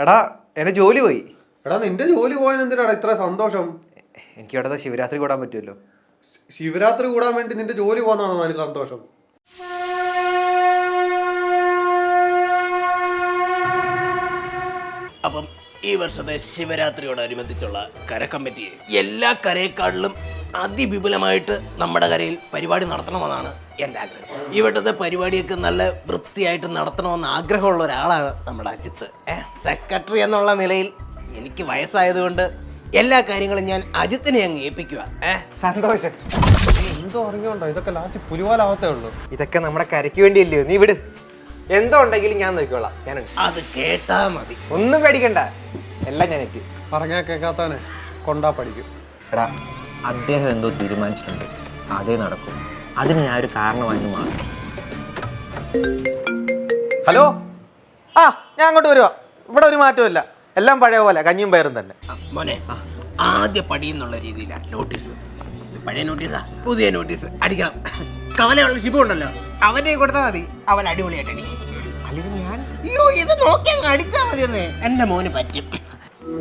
എടാ എന്റെ ജോലി പോയി. എടാ നിന്റെ ജോലി പോയാൽ എന്തിനാടാ ഇത്ര സന്തോഷം? എനിക്ക് ഇവിടെ ശിവരാത്രി കൂടാൻ പറ്റുമല്ലോ. ശിവരാത്രി കൂടാൻ വേണ്ടി നിന്റെ ജോലി പോകുന്നതാണോ നിനക്ക് സന്തോഷം? അപ്പം ഈ വർഷത്തെ ശിവരാത്രിയോടനുബന്ധിച്ചുള്ള കര കമ്മിറ്റി എല്ലാ കരയെക്കാളിലും അതിവിപുലമായിട്ട് നമ്മുടെ കരയിൽ പരിപാടി നടത്തണമെന്നാണ് എന്റെ ആഗ്രഹം. ഈ വട്ടത്തെ പരിപാടിയൊക്കെ നല്ല വൃത്തിയായിട്ട് നടത്തണമെന്ന് ആഗ്രഹമുള്ള ഒരാളാണ് നമ്മുടെ അജിത്ത്. ഏഹ് സെക്രട്ടറി എന്നുള്ള നിലയിൽ എനിക്ക് വയസ്സായതുകൊണ്ട് എല്ലാ കാര്യങ്ങളും ഞാൻ അജിത്തിനെ അങ്ങ് ഏൽപ്പിക്കുക. ഏഹ് സന്തോഷം. എന്തോ അറിഞ്ഞോണ്ടോ ഇതൊക്കെ ലാസ്റ്റ് പുലിവാലാവത്തേ ഉള്ളൂ. ഇതൊക്കെ നമ്മുടെ കരയ്ക്ക് വേണ്ടിയല്ലയോ? നീ വിട്. എന്തോ ഉണ്ടെങ്കിലും ഞാൻ നോക്കിക്കോളാം. ഞാൻ അത് കേട്ടാ മതി. ഒന്നും പേടിക്കണ്ട. എല്ലാം ഞാൻ എത്തി പറഞ്ഞാൽ കേൾക്കാത്തവനെ കൊണ്ടാ പഠിക്കും. എടാ അദ്ദേഹം എന്തോ തീരുമാനിച്ചിട്ടുണ്ട്. അതേ നടക്കും. അതിന് ഞാൻ ഒരു കാരണമായിരുന്നു മാറും ഹലോ? ആ ഞാൻ അങ്ങോട്ട് വരുവാ. ഇവിടെ ഒരു മാറ്റമില്ല എല്ലാം പഴയ പോലെ കഞ്ഞിയും പയറും തന്നെ. മോനെ ആദ്യ പടി എന്നുള്ള രീതിയിലാണ് നോട്ടീസ്. പഴയ നോട്ടീസാ പുതിയ നോട്ടീസ്. അടിക്കണം. കവലയുള്ള ഷിപ്പ് ഉണ്ടല്ലോ. അവനെ കൊടുത്താൽ മതി. അവൻ അടിപൊളിയായിട്ട് അടിക്കും അല്ലെങ്കിൽ ഞാൻ അയ്യോ ഇത് നോക്കി അങ്ങ് അടിച്ചാൽ മതി എന്നെ എന്റെ മോന് പറ്റും.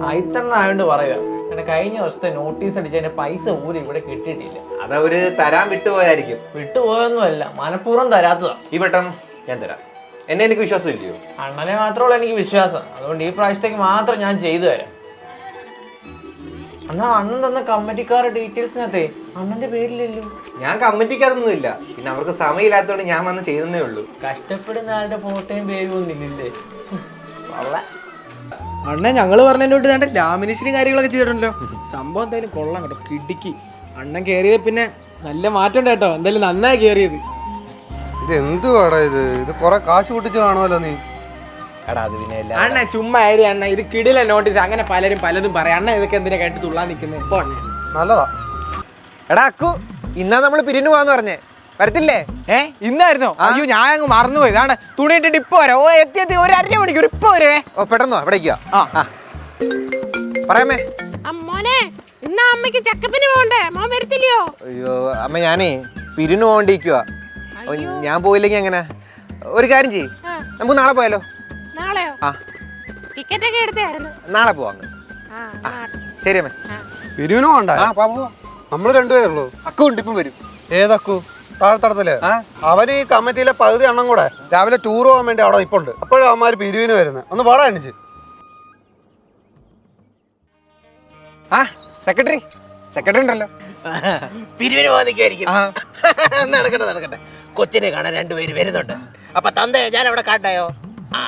ആയിത്തണ്ണ ആയതുകൊണ്ട് പറയുക. എന്നെ കഴിഞ്ഞ വർഷത്തെ നോട്ടീസ് അടിച്ചതിന്റെ പൈസ പോലും ഇവിടെ കിട്ടിയിട്ടില്ല. അതവര് തരാൻ വിട്ടുപോയായിരിക്കും. വിട്ടുപോയൊന്നുമല്ല മനഃപൂർവം തരാത്തതാ. ഈ വട്ടം ഞാൻ തരാം. എന്നെ എനിക്ക് വിശ്വാസം ഇല്ലയോ അണ്ണനെ മാത്രമുള്ള എനിക്ക് വിശ്വാസം. അതുകൊണ്ട് ഈ പ്രാവശ്യത്തേക്ക് മാത്രം ഞാൻ ചെയ്തു തരാം. അണ്ണാ അണ്ണൻ തന്ന കമ്മിറ്റിക്കാരുടെ ഡീറ്റെയിൽസിനകത്തെ അണ്ണന്റെ പേരില്ലല്ലോ ഞാൻ കമ്മിറ്റിക്കതൊന്നും ഇല്ല പിന്നെ അവർക്ക് സമയമില്ലാത്തതുകൊണ്ട് ഞാൻ വന്ന് ചെയ്യുന്നേ ഉള്ളൂ. കഷ്ടപ്പെടുന്ന ആളുടെ ഫോട്ടോയും പേരും ഒന്നില്ലേ വള്ള. അണ്ണ ഞങ്ങൾ പറഞ്ഞതിന്റെ വേണ്ട ലാമിനേഷനും കാര്യങ്ങളൊക്കെ ചെയ്തിട്ടുണ്ടല്ലോ. സംഭവം എന്തായാലും കൊള്ളാം കേട്ടോ. കിടുക്കി. അണ്ണൻ കയറിയത് പിന്നെ നല്ല മാറ്റം ഉണ്ട് കേട്ടോ. എന്തായാലും നന്നായി കയറിയത് ഇത് എന്തുവാടാ ഇത്? ഇത് കൊറേ കാശ് പൊട്ടിച്ച് കാണുമല്ലോ നീ. എടാ അത് പിന്നെ എല്ലാം അണ്ണ ചുമ്മാ ആയിരി അണ്ണ. ഇത് കിടില നോട്ടീസ്. അങ്ങനെ പലരും പലതും പറയാം. അണ്ണ ഇതൊക്കെ എന്തിനാ കേട്ട് തുള്ളാൻ നിൽക്കുന്നത് നല്ലതാ. എടാ അക്കു ഇന്നാ നമ്മൾ പിരിഞ്ഞു പോവാന്ന് പറഞ്ഞേ. വരത്തില്ലേ? ഏ? ഇന്നായിരുന്നോ? അയ്യോ ഞാൻ അങ്ങ് മറന്നുപോയി. ഇതാണ് തുണി ഇട്ടിട്ട് ഇപ്പൊ വരാം. ഓ എത്തി എത്തി. ഒരു അര മണിക്കൂർ ഇപ്പൊ വരുവേ ഓ പെട്ടെന്നോ ഇവിടെ ആ. ആ. പറയാമേ? അമ്മോനെ ഇന്ന അമ്മയ്ക്ക് ചെക്കപ്പിന് പോണ്ടേ മോൻ വരത്തില്ലയോ? അയ്യോ അമ്മ ഞാനേ പിരിന് പോകണ്ടിരിക്കുക ഞാൻ പോയില്ലെങ്കിൽ എങ്ങനെ? ഒരു കാര്യം ചെയ്യ്. നമുക്ക് നാളെ പോയാലോ? നാളെയോ? ആ. ടിക്കറ്റ് ഒക്കെ എടുത്തായിരുന്നു. നാളെ പോവാ അങ്ങ്. ആ ശരി അമ്മേ. പിരിവിനും വേണ്ട ആ പോവാം നമ്മൾ രണ്ടുപേരുള്ളൂ. അക്കു കൊണ്ടിപ്പം ഇപ്പം വരും. ഏതക്കു? താഴത്തടത്തിൽ. ആ. അവന് ഈ കമ്മിറ്റിയിലെ പകുതി എണ്ണം കൂടെ രാവിലെ ടൂർ പോകാൻ വേണ്ടി അവിടെ ഇപ്പുണ്ട്. അപ്പോഴും അവന്മാര് പിരിവിന് വരുന്നത് ഒന്ന് പാടാ എണിച്ച് ആ സെക്രട്ടറി സെക്രട്ടറി ഉണ്ടല്ലോ. പിരിവിന് പോകാതിരിക്കും. നടക്കട്ടെ നടക്കട്ടെ. കൊച്ചിനെ കാണാൻ രണ്ടുപേര് വരുന്നുണ്ട്. അപ്പൊ തന്തേ ഞാൻ അവിടെ കാട്ടായോ? ആ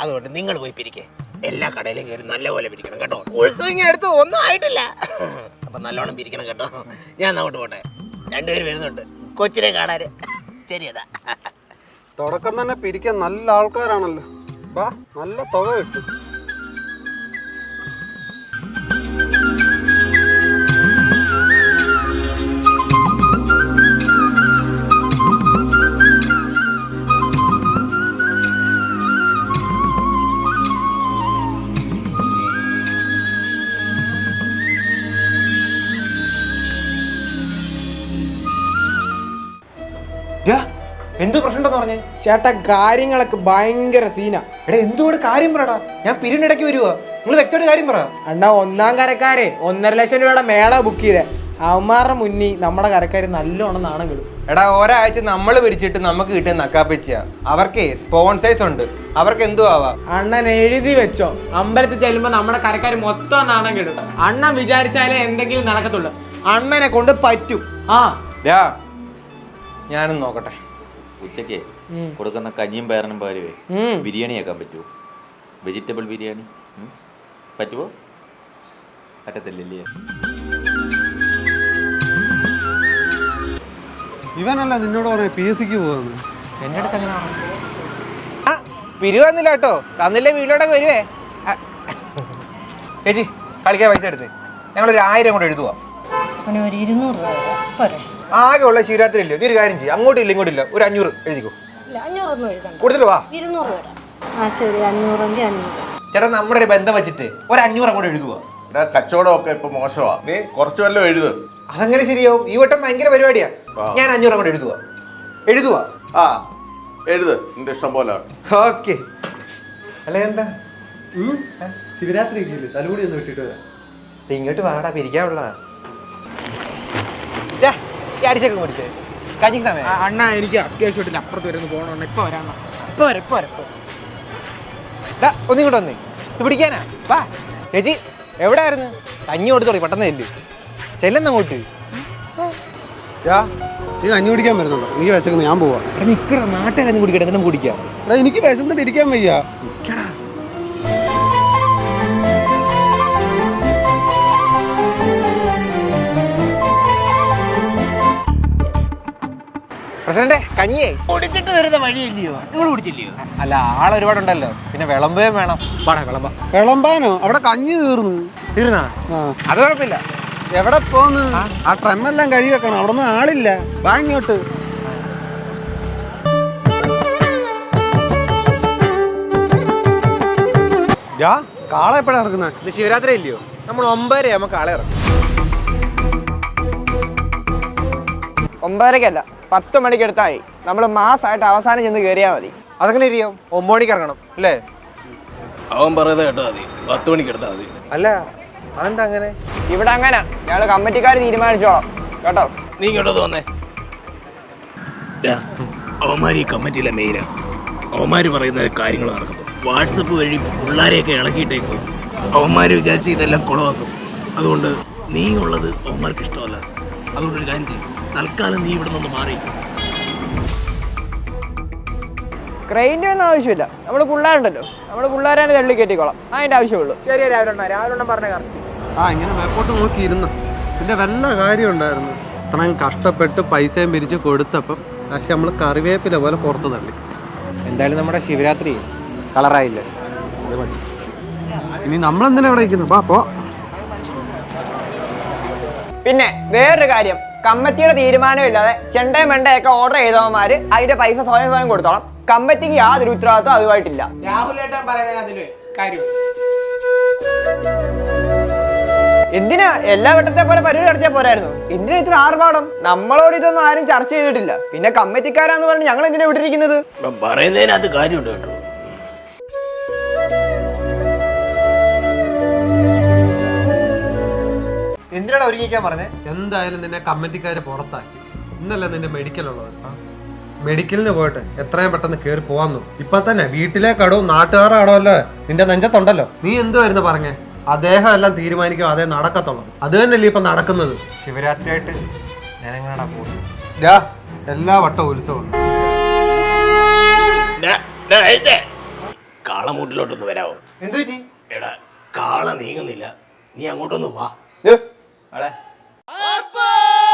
അതുകൊണ്ട് നിങ്ങൾ പോയി പിരിക്കേ. എല്ലാ കടയിലും കയറി നല്ലപോലെ പിരിക്കണം കേട്ടോ. ഉത്സവം ഇങ്ങനെ അടുത്ത് ഒന്നും ആയിട്ടില്ല. അപ്പൊ നല്ലോണം പിരിക്കണം കേട്ടോ. ഞാൻ അങ്ങോട്ട് പോട്ടെ. രണ്ടുപേര് വരുന്നുണ്ട്. കൊച്ചിനെ കാണാൻ. ശരിയതാ തുടക്കം തന്നെ പിരിക്കാൻ നല്ല ആൾക്കാരാണല്ലോ. വാ നല്ല തുക കിട്ടും. ഉണ്ടെന്ന് പറഞ്ഞേ ചേട്ടാ കാര്യങ്ങളൊക്കെ ഭയങ്കര സീനാ. എടാ എന്തുകൊണ്ട് കാര്യം പറടാ? ഞാൻ പിരിവിനിടയ്ക്ക് വരുവാ. നിങ്ങൾ വ്യക്തമായിട്ട് കാര്യം പറ. അണ്ണാ ഒന്നാം കരക്കാരെ. ഒന്നര ലക്ഷം രൂപയുടെ മേള ബുക്ക് ചെയ്തേ. അവന്മാരുടെ മുന്നിൽ നമ്മുടെ കരക്കാര് നല്ലോണം നാണം കിടും. എടാ ഒരാഴ്ച നമ്മൾ പിരിച്ചിട്ട് നമുക്ക് കിട്ടിയ നക്കാപ്പിച്ച. അവർക്ക് സ്പോൺസേഴ്സ് ഉണ്ട്. അവർക്ക് എന്തോ ആവാം? അണ്ണൻ എഴുതി വെച്ചോ. അമ്പലത്തിൽ ചെല്ലുമ്പോ നമ്മുടെ കരക്കാര് മൊത്തം നാണം കിടും. അണ്ണൻ വിചാരിച്ചാലേ എന്തെങ്കിലും നടക്കത്തുള്ളൂ. അണ്ണനെ കൊണ്ട് പറ്റും. ആ. ഞാനും നോക്കട്ടെ. ഉച്ചയ്ക്ക് കൊടുക്കുന്ന കഞ്ഞിയും പയറിനും പകരവേ ബിരിയാണി ആക്കാൻ പറ്റുമോ? വെജിറ്റബിൾ ബിരിയാണി? പറ്റുമോ? പറ്റത്തില്ലല്ലേ? ഇവനല്ല നിന്നോട് പറയാ പി എസ് സിക്ക് പോകുന്നു ആ പിരിവന്നില്ല കേട്ടോ. തന്നില്ലേ വീട്ടിലോട്ടൊക്കെ വരുവേ. ആ, ചേച്ചി കളിക്കാൻ പൈസ എടുത്ത്. ഞങ്ങളൊരു ആയിരം കൂടെ എഴുതുവാ. അവന് ഒരു ഇരുന്നൂറ് രൂപ തരാം. പോരെ. ആകെ ഉള്ള ശിവരാത്രി ഇല്ല നീ ഒരു കാര്യം ചെയ്യും. അങ്ങോട്ടില്ല ഇങ്ങോട്ടില്ല. ഇങ്ങോട്ടും ഇല്ല ഒരു അഞ്ഞൂറ് എഴുതിക്കോ. ഇല്ല അഞ്ഞൂറൊന്നും എഴുതണ്ട. കൂടുതൽ വാ. ഇരുന്നൂറ് തരാം ആ ശരി. അഞ്ഞൂറ്. ചേട്ടാ നമ്മുടെ ഒരു ബന്ധം വെച്ചിട്ട് ഒരു അഞ്ഞൂറ് അങ്ങോട്ട് എഴുതുക. എടാ കച്ചവടമൊക്കെ ഇപ്പൊ മോശമാ. നീ കുറച്ച് വല്ലതും എഴുത്. അതങ്ങനെ ശരിയാവും. ഈ വട്ടം ഭയങ്കര പരിപാടിയാ. ഞാൻ അഞ്ഞൂറ് അങ്ങോട്ട് എഴുതുക. എഴുതുക. ആ എഴുത്. നിന്റെ ഇഷ്ടം പോലെ ഓക്കെ. അല്ലെ എന്താ? ശിവരാത്രി ഇല്ലേ തലമുടി ഒന്ന് വിട്ടിട്ട് വരാം. ഇങ്ങോട്ട് വാടാ പിരിക്കാനുള്ളതാ ദാ, ഈ അരിച്ചൊക്കെ മേടിച്ചേ കഞ്ഞിക്ക് സമയം. അണ്ണ എനിക്ക് അത്യാവശ്യമായിട്ടില്ല അപ്പുറത്ത് വരുന്നു ഒന്ന് പോകണം ഇപ്പൊ വരാം ഇപ്പൊ വരാം ഇപ്പൊ വരാം. ഒന്നും ഇങ്ങോട്ട് വന്നേ. ഇത് പിടിക്കാനാ. വാ. ചേച്ചി എവിടെ ആയിരുന്നു കഞ്ഞി കൊടുത്തു തുടങ്ങി പെട്ടെന്ന് ചെല്ലു. ചെല്ലുന്ന അങ്ങോട്ട്. യാ നീ കഞ്ഞി കുടിക്കാൻ വരുന്നുണ്ടോ? എനിക്ക് വിശക്കുന്നു ഞാൻ പോവാ. എടാ നാട്ടുകാരെ കുടിക്കട്ടെ എന്നും കുടിക്കാം. എനിക്ക് വിശന്നിട്ട് ഇരിക്കാൻ വയ്യ. പ്രസിഡന്റെ കഞ്ഞിയേ കുടിച്ചിട്ട് വരുന്ന വഴിയില്ലയോ? നിങ്ങൾ കുടിച്ചില്ലയോ? അല്ല ആളൊരുപാടുണ്ടല്ലോ പിന്നെ വിളമ്പുകയും വേണം. വേണം വിളമ്പ. വിളമ്പാനോ? അവിടെ കഞ്ഞി തീർന്നു. തീർന്നാ? അത് കുഴപ്പമില്ല. എവിടെ പോന്ന്? ആ. ട്രെമ്മെല്ലാം കഴുകി വെക്കണം. അവിടെ ഒന്നും ആളില്ല. വാ ഇങ്ങോട്ട്. യാ കാള എപ്പോഴാ ഇറക്കുന്നത് ഇത് ശിവരാത്രി ഇല്ലയോ നമ്മൾ ഒമ്പതര നമുക്ക് ഇറക്കും ഒമ്പതരക്കല്ല. പത്ത് മണിക്ക് എടുത്താൽ നമ്മൾ മാസമായിട്ട് അവസാനം ചെന്ന് കയറിയാൽ മതി. അതങ്ങനെ ഇരിക്കും? ഒമ്പത് മണിക്ക് ഇറങ്ങണം അല്ലേ? അവൻ പറയുന്നത് കേട്ടാ മതി. പത്ത് മണിക്ക് എടുത്താൽ മതി. അല്ല അതെന്താ അങ്ങനെ? ഇവിടെ അങ്ങനെ. ഞങ്ങൾ കമ്മിറ്റിക്കാർ തീരുമാനിച്ചോളാം. കേട്ടോ? നീ ഇങ്ങോട്ട് തോന്നേ അവന്മാർ ഈ കമ്മിറ്റിയിലെ മെയിനാ അവന്മാർ പറയുന്ന കാര്യങ്ങൾ നടക്കുന്നു വാട്സപ്പ് വഴി പിള്ളേരെയൊക്കെ ഇളക്കിയിട്ടേക്കും അവന്മാർ വിചാരിച്ച് ഇതെല്ലാം കുളവാക്കും അതുകൊണ്ട് നീ ഉള്ളത് അവന്മാർക്ക് ഇഷ്ടമല്ല. അതുകൊണ്ട് ഒരു കാര്യം ചെയ്യും. തൽക്കാലം നീ ഇവിടെ നിന്ന് മാറി ക്രെയിന്റെ ഒന്നും ആവശ്യമില്ല. നമ്മൾ പിള്ളേരുണ്ടല്ലോ. നമ്മൾ പിള്ളേരെ തന്നെ തള്ളി കയറ്റിക്കോളാം. അതിന്റെ ആവശ്യമുള്ളൂ. ശരി രാവിലെ രാവിലെ പറഞ്ഞ കാരണം ആ ഇങ്ങനെ മേപ്പോട്ട് നോക്കിയിരുന്ന? ഇരുന്നു പിന്നെ വല്ല കാര്യം ഉണ്ടായിരുന്നു. ഇത്രയും കഷ്ടപ്പെട്ട് പൈസയും പിരിച്ച് കൊടുത്തപ്പം പക്ഷെ നമ്മൾ കറിവേപ്പില പോലെ പുറത്ത് തള്ളി. എന്തായാലും നമ്മുടെ ശിവരാത്രി കളറായില്ലേ? ഇനി നമ്മളെന്തിനാ ഇവിടെ ഇരിക്കുന്നു വാ പോ. പിന്നെ വേറൊരു കാര്യം. കമ്മിറ്റിയുടെ തീരുമാനമില്ലാതെ ചെണ്ടയും മെണ്ടയൊക്കെ ഓർഡർ ചെയ്തവന്മാര് അതിന്റെ പൈസ സ്വയം സ്വയം കൊടുത്തോളം. കമ്മിറ്റിക്ക് യാതൊരു ഉത്തരവാദിത്വം അതുമായിട്ടില്ല. പറയുന്നതിന് കാര്യം. എന്തിനാ എല്ലാ വട്ടത്തെ പോലെ പരിപാടി നടത്തിയാൽ പോരായിരുന്നു? എന്തിനാ ഇത്ര ആർഭാടം? നമ്മളോട് ഇതൊന്നും ആരും ചർച്ച ചെയ്തിട്ടില്ല. പിന്നെ കമ്മിറ്റിക്കാരാന്ന് പറഞ്ഞ് ഞങ്ങൾ എന്തിനാ വിട്ടിരിക്കുന്നത് പറയുന്നതിനകത്ത് കാര്യമുണ്ട് കേട്ടോ. എന്തിനാണ് ഒരുങ്ങിക്കാൻ പറഞ്ഞേ എന്തായാലും നിന്നെ കമ്മിറ്റിക്കാര് പുറത്താക്കി. ഇന്നല്ല നിന്റെ മെഡിക്കൽ ഉള്ളത്. മെഡിക്കലിന് പോയിട്ട് എത്രയും പെട്ടെന്ന് കേറി പോവാന്നു ഇപ്പൊ തന്നെ വീട്ടിലെ കടവും നാട്ടുകാരുടെ അല്ലേ നിന്റെ നെഞ്ചത്തുണ്ടല്ലോ. നീ എന്തുവായിരുന്നു പറഞ്ഞേ? അദ്ദേഹം എല്ലാം തീരുമാനിക്കും അതേ നടക്കത്തുള്ളൂ അത് തന്നെയല്ലേ ഇപ്പൊ നടക്കുന്നത്. ശിവരാത്രി ആയിട്ട് ഞാൻ എങ്ങനെയാ പോകുന്നത്. രാ എല്ലാ വട്ടവും ഉത്സവം കാളമൂട്ടിലോട്ടൊന്ന് വരാവോ? എന്തു എടാ കാള നീങ്ങുന്നില്ല. നീ അങ്ങോട്ടൊന്ന് വാ. അതൊട്ടപ്പോളേ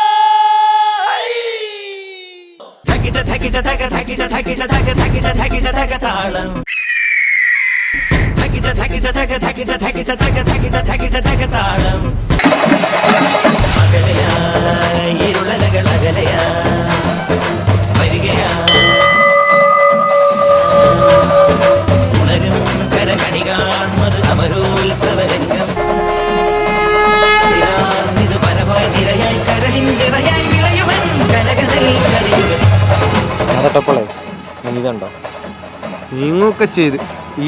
നീങ്ങൊക്കെ ചെയ്ത്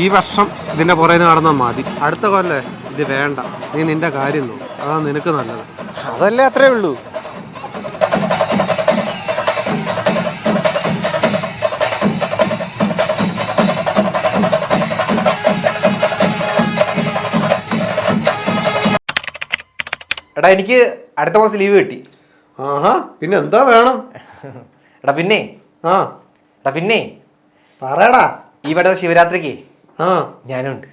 ഈ വർഷം ഇതിന്റെ പുറകെ നടന്നാൽ മതി. അടുത്ത കൊല്ലേ ഇത് വേണ്ട. നീ നിന്റെ കാര്യം നോക്കും. അതാ നിനക്ക് നല്ലത്. അതല്ലേ അത്രേ ഉള്ളൂ. എടാ എനിക്ക് അടുത്ത മാസം ലീവ് കിട്ടി. ആഹാ പിന്നെ എന്താ വേണം? എടാ പിന്നെ. ആ. എടാ പിന്നെ. പറയടാ. ഈ വട്ട ശിവരാത്രിക്ക് ആ. ഞാനുണ്ട്.